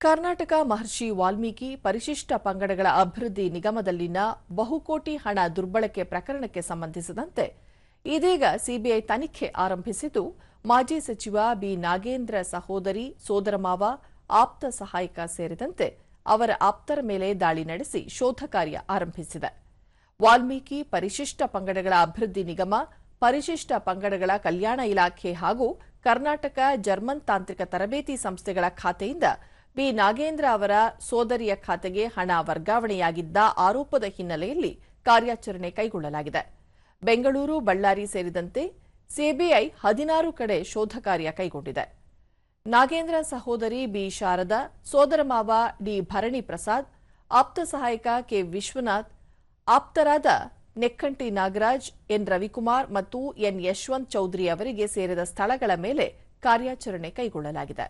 ಕರ್ನಾಟಕ ಮಹರ್ಷಿ ವಾಲ್ಮೀಕಿ ಪರಿಶಿಷ್ಟ ಪಂಗಡಗಳ ಅಭಿವೃದ್ಧಿ ನಿಗಮದಲ್ಲಿನ ಬಹುಕೋಟಿ ಹಣ ದುರ್ಬಳಕೆ ಪ್ರಕರಣಕ್ಕೆ ಸಂಬಂಧಿಸಿದಂತೆ ಇದೀಗ ಸಿಬಿಐ ತನಿಖೆ ಆರಂಭಿಸಿದ್ದು, ಮಾಜಿ ಸಚಿವ ಬಿ. ನಾಗೇಂದ್ರ ಸಹೋದರಿ ಸೋದರಮಾವ ಆಪ್ತ ಸಹಾಯಕ ಸೇರಿದಂತೆ ಅವರ ಆಪ್ತರ ಮೇಲೆ ದಾಳಿ ನಡೆಸಿ ಶೋಧ ಕಾರ್ಯ ಆರಂಭಿಸಿದೆ. ವಾಲ್ಮೀಕಿ ಪರಿಶಿಷ್ಟ ಪಂಗಡಗಳ ಅಭಿವೃದ್ಧಿ ನಿಗಮ, ಪರಿಶಿಷ್ಟ ಪಂಗಡಗಳ ಕಲ್ಯಾಣ ಇಲಾಖೆ ಹಾಗೂ ಕರ್ನಾಟಕ ಜರ್ಮನ್ ತಾಂತ್ರಿಕ ತರಬೇತಿ ಸಂಸ್ಥೆಗಳ ಖಾತೆಯಿಂದ ಬಿ ನಾಗೇಂದ್ರ ಅವರ ಸೋದರಿಯ ಖಾತೆಗೆ ಹಣ ವರ್ಗಾವಣೆಯಾಗಿದ್ದ ಆರೋಪದ ಹಿನ್ನೆಲೆಯಲ್ಲಿ ಕಾರ್ಯಾಚರಣೆ ಕೈಗೊಳ್ಳಲಾಗಿದೆ. ಬೆಂಗಳೂರು, ಬಳ್ಳಾರಿ ಸೇರಿದಂತೆ ಸಿಬಿಐ ಹದಿನಾರು ಕಡೆ ಶೋಧ ಕಾರ್ಯ ಕೈಗೊಂಡಿದೆ. ನಾಗೇಂದ್ರ ಸಹೋದರಿ ಬಿ ಶಾರದಾ ಸೋದರಮಾವ ಡಿ ಭರಣಿ ಪ್ರಸಾದ್ ಆಪ್ತ ಸಹಾಯಕ ಕೆ ವಿಶ್ವನಾಥ್, ಆಪ್ತರಾದ ನೆಕ್ಕಂಟಿ ನಾಗರಾಜ್, ಎನ್ ರವಿಕುಮಾರ್ ಮತ್ತು ಎನ್ ಯಶವಂತ್ ಚೌಧರಿ ಅವರಿಗೆ ಸೇರಿದ ಸ್ಥಳಗಳ ಮೇಲೆ ಕಾರ್ಯಾಚರಣೆ ಕೈಗೊಳ್ಳಲಾಗಿದೆ.